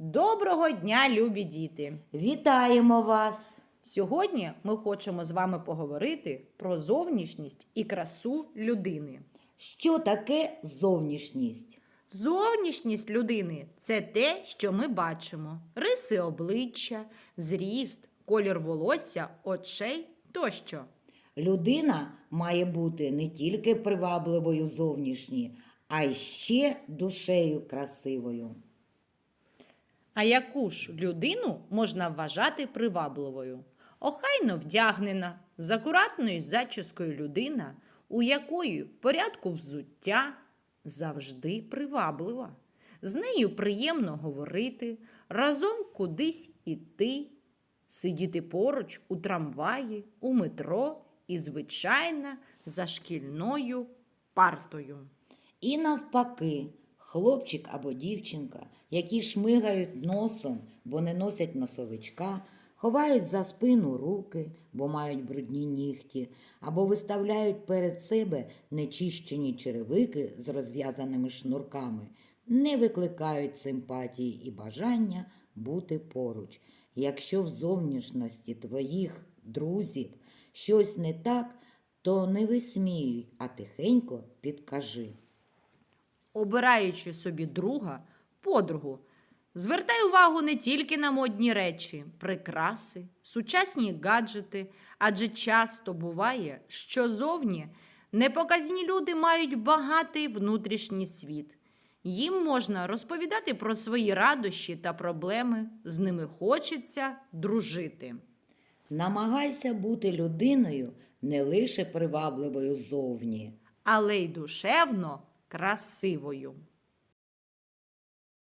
Доброго дня, любі діти! Вітаємо вас! Сьогодні ми хочемо з вами поговорити про зовнішність і красу людини. Що таке зовнішність? Зовнішність людини це те, що ми бачимо: риси обличчя, зріст, колір волосся, очей тощо. Людина має бути не тільки привабливою зовнішні, а й ще душею красивою. А яку ж людину можна вважати привабливою? Охайно вдягнена, з акуратною зачіскою людина, у якої в порядку взуття завжди приваблива. З нею приємно говорити, разом кудись іти, сидіти поруч у трамваї, у метро і, звичайно, за шкільною партою. І навпаки, хлопчик або дівчинка, які шмигають носом, бо не носять носовичка, ховають за спину руки, бо мають брудні нігті, або виставляють перед себе нечищені черевики з розв'язаними шнурками, не викликають симпатії і бажання бути поруч. Якщо в зовнішності твоїх друзів щось не так, то не висміюй, а тихенько підкажи. Обираючи собі друга, подругу. Звертай увагу не тільки на модні речі, прикраси, сучасні гаджети, адже часто буває, що зовні непоказні люди мають багатий внутрішній світ. Їм можна розповідати про свої радощі та проблеми, з ними хочеться дружити. Намагайся бути людиною не лише привабливою зовні. але й душевно красивою.